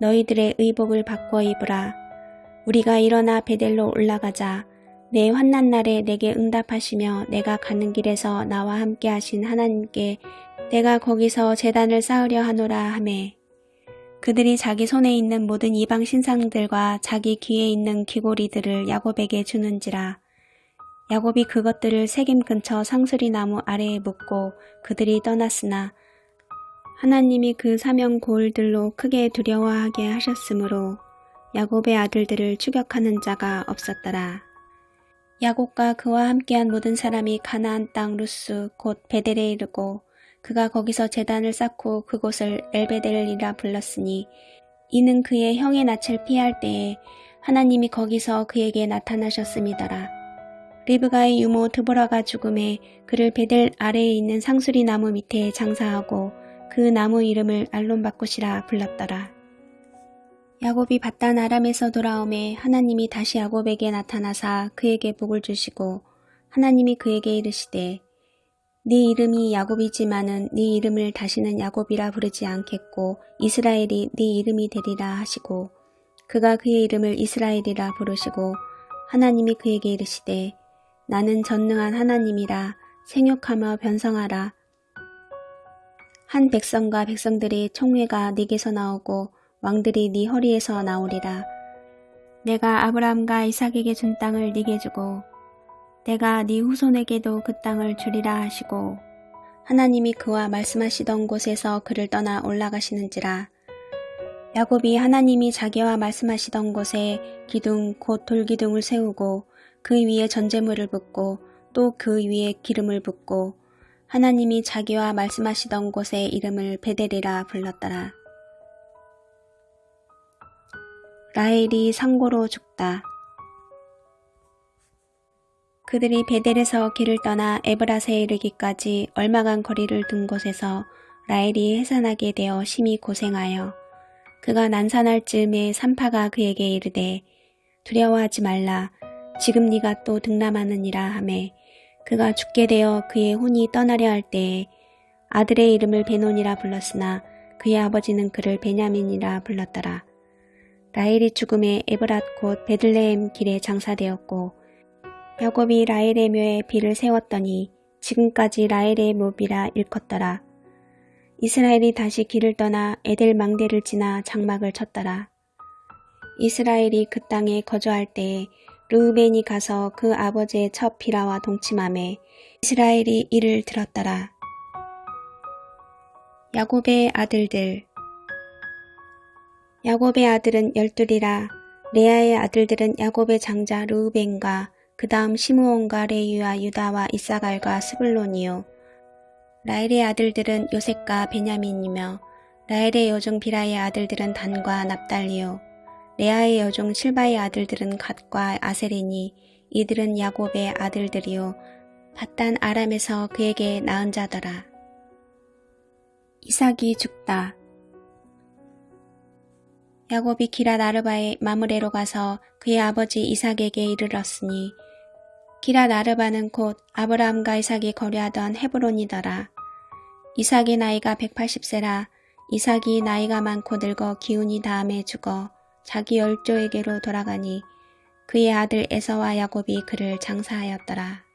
너희들의 의복을 바꿔 입으라. 우리가 일어나 베델로 올라가자. 내 환난 날에 내게 응답하시며 내가 가는 길에서 나와 함께 하신 하나님께 내가 거기서 재단을 쌓으려 하노라 하매 그들이 자기 손에 있는 모든 이방 신상들과 자기 귀에 있는 귀고리들을 야곱에게 주는지라 야곱이 그것들을 세겜 근처 상수리 나무 아래에 묻고 그들이 떠났으나 하나님이 그 사명 고을들로 크게 두려워하게 하셨으므로 야곱의 아들들을 추격하는 자가 없었더라. 야곱과 그와 함께한 모든 사람이 가나안 땅 루스 곧 베델에 이르고 그가 거기서 재단을 쌓고 그곳을 엘베델이라 불렀으니 이는 그의 형의 낯을 피할 때에 하나님이 거기서 그에게 나타나셨음이더라. 리브가의 유모 드보라가 죽음에 그를 베델 아래에 있는 상수리 나무 밑에 장사하고 그 나무 이름을 알론바꽃이라 불렀더라. 야곱이 바단 아람에서 돌아오매 하나님이 다시 야곱에게 나타나사 그에게 복을 주시고 하나님이 그에게 이르시되 네 이름이 야곱이지만은 네 이름을 다시는 야곱이라 부르지 않겠고 이스라엘이 네 이름이 되리라 하시고 그가 그의 이름을 이스라엘이라 부르시고 하나님이 그에게 이르시되 나는 전능한 하나님이라 생육하며 변성하라 한 백성과 백성들의 총회가 네게서 나오고 왕들이 네 허리에서 나오리라. 내가 아브라함과 이삭에게 준 땅을 네게 주고 내가 네 후손에게도 그 땅을 주리라 하시고 하나님이 그와 말씀하시던 곳에서 그를 떠나 올라가시는지라. 야곱이 하나님이 자기와 말씀하시던 곳에 기둥 곧 돌기둥을 세우고 그 위에 전제물을 붓고 또 그 위에 기름을 붓고 하나님이 자기와 말씀하시던 곳의 이름을 베델이라 불렀더라. 라헬이 상고로 죽다. 그들이 베델에서 길을 떠나 에브라스에 이르기까지 얼마간 거리를 둔 곳에서 라헬이 해산하게 되어 심히 고생하여 그가 난산할 즈음에 산파가 그에게 이르되 두려워하지 말라 지금 네가 또 등남하느니라 하매 그가 죽게 되어 그의 혼이 떠나려 할 때에 아들의 이름을 베논이라 불렀으나 그의 아버지는 그를 베냐민이라 불렀더라. 라헬이 죽음에 에브랏 곧 베들레헴 길에 장사되었고 야곱이 라헬의 묘에 비를 세웠더니 지금까지 라헬의 묘비라 일컫더라. 이스라엘이 다시 길을 떠나 에델 망대를 지나 장막을 쳤더라. 이스라엘이 그 땅에 거주할 때에 르우벤이 가서 그 아버지의 첫 비라와 동침함에 이스라엘이 이를 들었더라. 야곱의 아들들. 야곱의 아들은 열둘이라 레아의 아들들은 야곱의 장자 르우벤과 그 다음 시므온과 레유와 유다와 이사갈과 스불론이요. 라헬의 아들들은 요셉과 베냐민이며 라헬의 여종 비라의 아들들은 단과 납달리요 레아의 여종 실바의 아들들은 갓과 아셀이니 이들은 야곱의 아들들이요 바단 아람에서 그에게 낳은 자더라. 이삭이 죽다. 야곱이 기라 나르바의 마무레로 가서 그의 아버지 이삭에게 이르렀으니 기라 나르바는 곧 아브라함과 이삭이 거래하던 헤브론이더라. 이삭의 나이가 180세라 이삭이 나이가 많고 늙어 기운이 다음에 죽어 자기 열조에게로 돌아가니 그의 아들 에서와 야곱이 그를 장사하였더라.